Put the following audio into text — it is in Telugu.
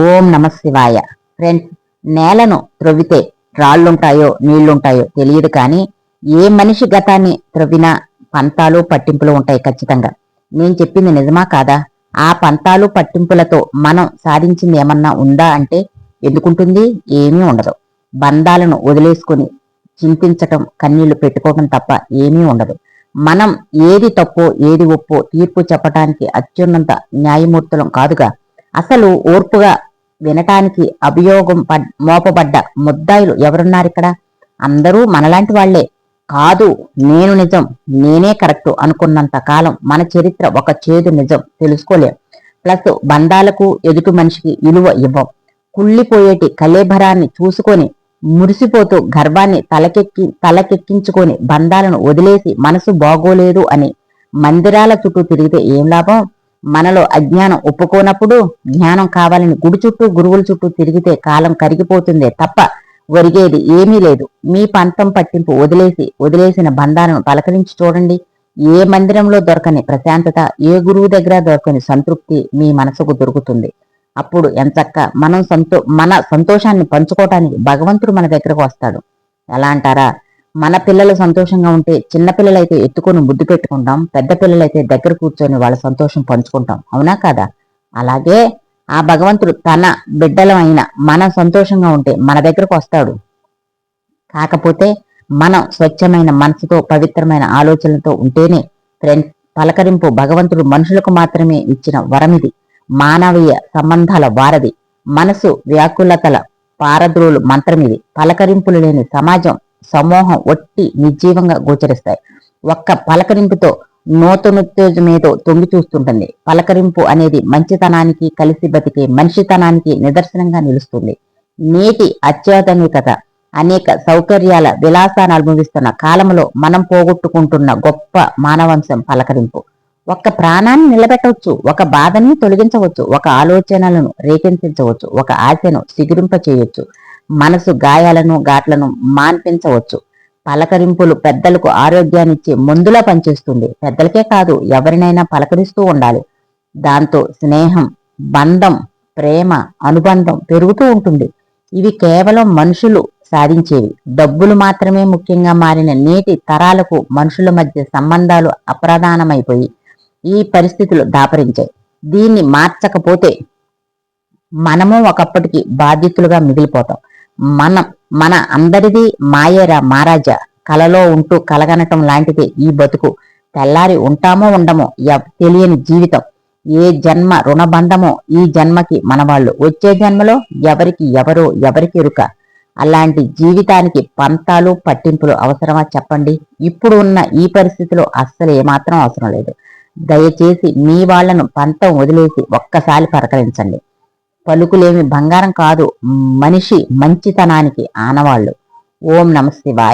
ఓం నమ శివాయ. ఫ్రెండ్స్ నేలను త్రవ్వితే రాళ్ళుంటాయో నీళ్ళుంటాయో తెలియదు కానీ ఏ మనిషి గతాన్ని త్రవ్వినా పంతాలు పట్టింపులు ఉంటాయి ఖచ్చితంగా. నేను చెప్పింది నిజమా కాదా? ఆ పంతాలు పట్టింపులతో మనం సాధించింది ఏమన్నా ఉందా అంటే ఎందుకుంటుంది? ఏమీ ఉండదు. బంధాలను వదిలేసుకుని చింతించటం కన్నీళ్ళు పెట్టుకోవడం తప్ప ఏమీ ఉండదు. మనం ఏది తప్పో ఏది ఒప్పో తీర్పు చెప్పటానికి అత్యున్నత న్యాయమూర్తులం కాదుగా. అసలు ఓర్పుగా వినటానికి అభియోగం మోపబడ్డ ముద్దాయిలు ఎవరున్నారు ఇక్కడ? అందరూ మనలాంటి వాళ్ళే. కాదు నేను నిజం నేనే కరెక్ట్ అనుకున్నంత కాలం మన చరిత్ర ఒక చేదు నిజం తెలుసుకోలేం. ప్లస్ బంధాలకు ఎదుటి మనిషికి విలువ ఇవ్వం. కుళ్ళిపోయేటి కలేభరాన్ని చూసుకొని మురిసిపోతూ గర్వాన్ని తలకెక్కి తలకెక్కించుకొని బంధాలను వదిలేసి మనసు బాగోలేదు అని మందిరాల చుట్టూ తిరిగితే ఏం లాభం? మనలో అజ్ఞానం ఒప్పుకోనప్పుడు జ్ఞానం కావాలని గుడి చుట్టూ గురువుల చుట్టూ తిరిగితే కాలం కరిగిపోతుందే తప్ప ఒరిగేది ఏమీ లేదు. మీ పంతం పట్టింపు వదిలేసి వదిలేసిన బంధాలను పలకరించి చూడండి. ఏ మందిరంలో దొరకని ప్రశాంతత ఏ గురువు దగ్గర దొరకని సంతృప్తి మీ మనసుకు దొరుకుతుంది. అప్పుడు ఎంచక్క మనం సంతో మన సంతోషాన్ని పంచుకోవటానికి భగవంతుడు మన దగ్గరకు వస్తాడు. ఎలా అంటారా? మన పిల్లలు సంతోషంగా ఉంటే చిన్న పిల్లలైతే ఎత్తుకొని ముద్దు పెట్టుకుంటాం పెద్ద పిల్లలైతే దగ్గర కూర్చొని వాళ్ళ సంతోషం పంచుకుంటాం. అవునా కాదా? అలాగే ఆ భగవంతుడు తన బిడ్డలమైన మన సంతోషంగా ఉంటే మన దగ్గరకు వస్తాడు. కాకపోతే మనం స్వచ్ఛమైన మనసుతో పవిత్రమైన ఆలోచనలతో ఉంటేనే ఫ్రెండ్స్ పలకరింపు భగవంతుడు మనుషులకు మాత్రమే ఇచ్చిన వరమిది. మానవీయ సంబంధాల వారది మనసు వ్యాకులతల పారద్రోలు మంత్రమిది. పలకరింపులు లేని సమాజం సమూహం ఒట్టి నిర్జీవంగా గోచరిస్తాయి. ఒక్క పలకరింపుతో నూతనోత్తేజమేదో తొంగి చూస్తుంటుంది. పలకరింపు అనేది మంచితనానికి కలిసి బతికే మనిషితనానికి నిదర్శనంగా నిలుస్తుంది. నేటి అత్యాధునికత అనేక సౌకర్యాల విలాసాన్ని అనుభవిస్తున్న కాలంలో మనం పోగొట్టుకుంటున్న గొప్ప మానవంశం పలకరింపు. ఒక ప్రాణాన్ని నిలబెట్టవచ్చు ఒక బాధని తొలగించవచ్చు ఒక ఆలోచనలను రేకెంతించవచ్చు ఒక ఆశను సిగురింప చేయొచ్చు మనసు గాయాలను ఘాట్లను మాన్పించవచ్చు. పలకరింపులు పెద్దలకు ఆరోగ్యాన్నిచ్చే మందులా పనిచేస్తుంది. పెద్దలకే కాదు ఎవరినైనా పలకరిస్తూ ఉండాలి. దాంతో స్నేహం బంధం ప్రేమ అనుబంధం పెరుగుతూ ఉంటుంది. ఇవి కేవలం మనుషులు సాధించేవి. డబ్బులు మాత్రమే ముఖ్యంగా మారిన నేటి తరాలకు మనుషుల మధ్య సంబంధాలు అప్రధానమైపోయి ఈ పరిస్థితులు దాపరించాయి. దీన్ని మార్చకపోతే మనము ఒకప్పటికి బాధితులుగా మిగిలిపోతాం. మనం మన అందరిది మాయేరా మహారాజా కలలో ఉంటూ కలగనటం లాంటిది ఈ బతుకు. తెల్లారి ఉంటామో ఉండమో తెలియని జీవితం. ఏ జన్మ రుణబంధమో ఈ జన్మకి మనవాళ్ళు. వచ్చే జన్మలో ఎవరికి ఎవరో ఎవరికి ఎరుక అలాంటి జీవితానికి పంతాలు పట్టింపులు అవసరమా చెప్పండి? ఇప్పుడు ఉన్న ఈ పరిస్థితిలో అస్సలు ఏమాత్రం అవసరం లేదు. దయచేసి మీ వాళ్ళను పంతం వదిలేసి ఒక్కసారి పరకరించండి. పలుకులేమి బంగారం కాదు మనిషి మంచితనానికి ఆనవాళ్ళు. ఓం నమ బాయ్.